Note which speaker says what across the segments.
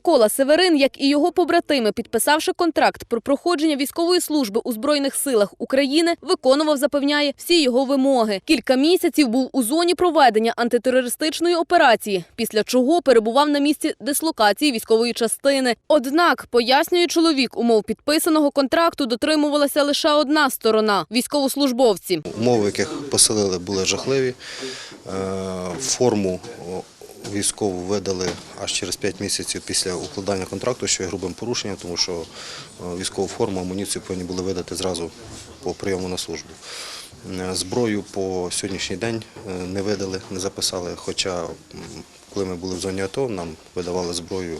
Speaker 1: Микола Северин, як і його побратими, підписавши контракт про проходження військової служби у збройних силах України, виконував, запевняє, всі його вимоги. Кілька місяців був у зоні проведення антитерористичної операції, після чого перебував на місці дислокації військової частини. Однак, пояснює чоловік, умов підписаного контракту дотримувалася лише одна сторона військовослужбовці.
Speaker 2: Умови, яких поселили, були жахливі. Е, Форму військову видали аж через 5 місяців після укладання контракту, що є грубим порушенням, тому що е, військову форму, амуніцію повинні були видати зразу по прийому на службу. Е, Зброю по сьогоднішній день е, не видали, не записали, хоча коли ми були в зоні АТО, нам видавали зброю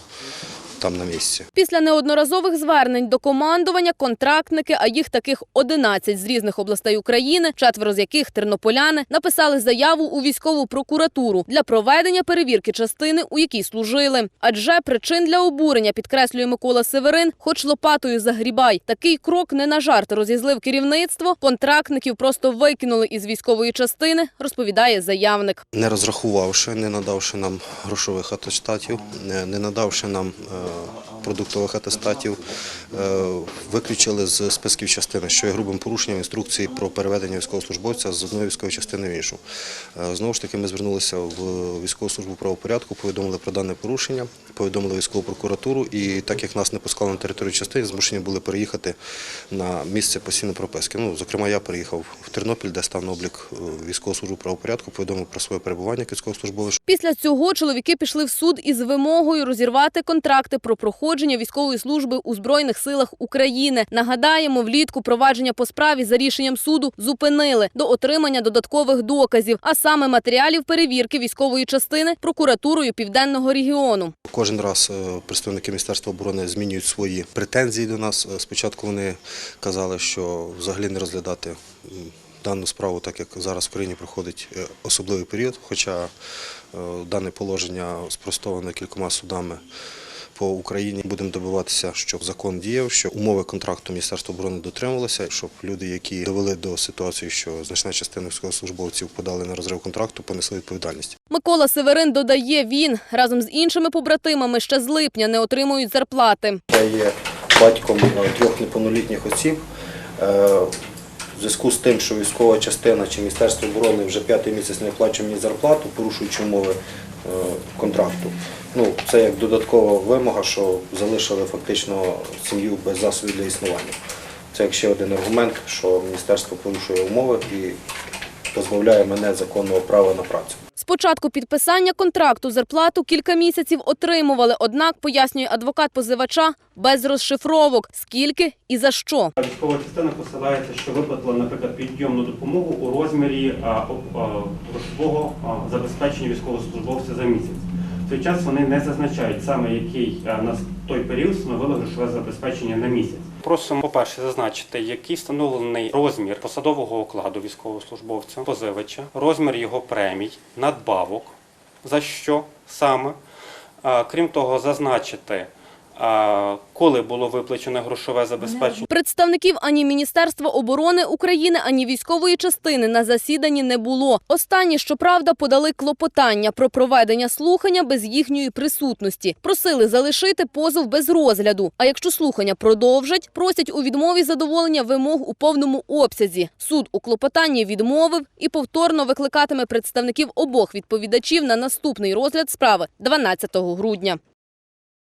Speaker 2: там на місці.
Speaker 1: Після неодноразових звернень до командування контрактники, а їх таких 11 з різних областей України, четверо з яких тернополяни, написали заяву у військову прокуратуру для проведення перевірки частини, у якій служили. Адже причин для обурення підкреслює Микола Северин, хоч лопатою загрібай. Такий крок не на жарт розізлив керівництво. Контрактників просто викинули із військової частини, розповідає заявник.
Speaker 2: не розрахувавши, не надавши нам грошових атестатів, не не надавши нам 어. Продуктових атестатів, е, виключили з списків частини, що є грубим порушенням інструкції про переведення військовослужбовця з одної військової частини в іншу. Е, Знову ж таки, ми звернулися в військову службу правопорядку, повідомили про дане порушення, повідомили військову прокуратуру, і так як нас не пускали на територію частини, змушені були переїхати на місце постійної прописки. Ну, зокрема, я переїхав в Тернопіль, де став на облік е, військову службу правопорядку, повідомив про своє перебування як військовослужбовець.
Speaker 1: Після цього чоловіки пішли в суд із вимогою розірвати контракти про проходження військової служби у збройних силах України. Нагадаємо, влітку провадження по справі за рішенням суду зупинили до отримання додаткових доказів, а саме матеріалів перевірки військової частини прокуратурою південного регіону.
Speaker 2: Кожен раз е, представники Міністерства оборони змінюють свої претензії до нас. Е, Спочатку вони казали, що взагалі не розглядати дану справу, так як зараз в країні проходить е, особливий період, хоча дане положення спростоване кількома судами. По Україні будемо добиватися, щоб закон діяв, щоб умови контракту Міністерства оборони дотримувалися, щоб люди, які довели до ситуації, що значна частина військовослужбовців подали на розрив контракту, понесли відповідальність.
Speaker 1: Микола Северин додає, він разом з іншими побратимами ще з липня не отримують зарплати.
Speaker 2: Я є батьком е, трьох неповнолітніх осіб. Е, В зв'язку з тим, що військова частина чи Міністерство оборони вже п'ятий місяць не оплачує мені зарплату, порушуючи умови контракту. Ну, це як додаткова вимога, що залишили фактично сім'ю без засобів для існування. Це як ще один аргумент, що міністерство порушує умови і позбавляє мене законного права на працю.
Speaker 1: Спочатку підписання контракту зарплату кілька місяців отримували, однак, пояснює адвокат позивача, без розшифровок. Скільки і за що.
Speaker 3: Військова частина посилається, що виплатила, наприклад, підйомну допомогу у розмірі грошового забезпечення військовослужбовця за місяць. В цей час вони не зазначають саме який на той період становило грошове забезпечення на місяць. Просимо, по-перше, зазначити, який встановлений розмір посадового окладу військовослужбовця, позивача, розмір його премій, надбавок, за що саме. Крім того, зазначити, коли було виплачене грошове забезпечення.
Speaker 1: Представників ані Міністерства оборони України, ані військової частини на засіданні не було. Останні, щоправда, подали клопотання про проведення слухання без їхньої присутності. Просили залишити позов без розгляду. А якщо слухання продовжать, просять у відмові задоволення вимог у повному обсязі. Суд у клопотанні відмовив і повторно викликатиме представників обох відповідачів на наступний розгляд справи 12 грудня.